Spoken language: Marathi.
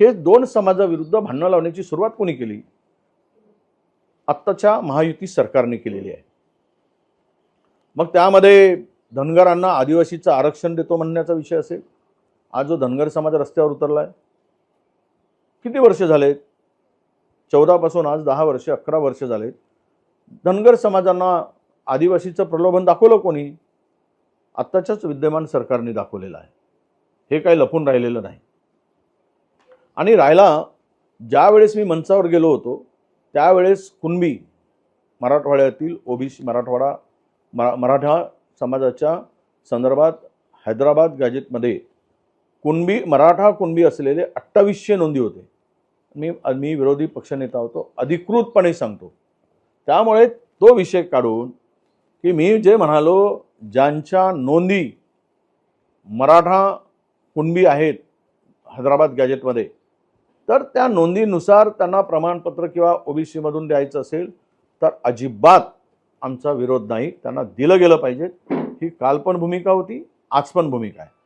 हे दोन समाजाविरुद्ध भांडणं लावण्याची सुरुवात कोणी केली? आत्ताच्या महायुती सरकारने केलेली आहे. मग त्यामध्ये धनगरांना आदिवासीचं आरक्षण देतो म्हणण्याचा विषय असेल. आज जो धनगर समाज रस्त्यावर उतरला आहे किती वर्ष झालेत? चौदापासून आज दहा वर्ष अकरा वर्ष झालेत. धनगर समाजांना आदिवासीचं प्रलोभन दाखवलं कोणी? आत्ताच्याच विद्यमान सरकारने दाखवलेलं आहे. हे काही लपून राहिलेलं नाही. आणि राहिला ज्यावेळेस मी मंचावर गेलो होतो त्यावेळेस कुणबी मराठवाड्यातील ओबीसी मराठवाडा मरा मराठा समाजाच्या संदर्भात हैदराबाद गॅजेटमध्ये कुणबी मराठा कुणबी असलेले अठ्ठावीसशे नोंदी होते. मी मी विरोधी पक्षनेता होतो अधिकृतपणे सांगतो. त्यामुळे तो विषय काढून की मी जे म्हणालो ज्यांच्या नोंदी मराठा कुणबी आहेत हैदराबाद गॅजेटमध्ये तर त्या नोंदीनुसार त्यांना प्रमाणपत्र किंवा ओबीसीमधून द्यायचं असेल तर अजिबात आमचा विरोध नाही. त्यांना दिलं गेलं पाहिजे. ही काल पण भूमिका होती आज पण भूमिका आहे.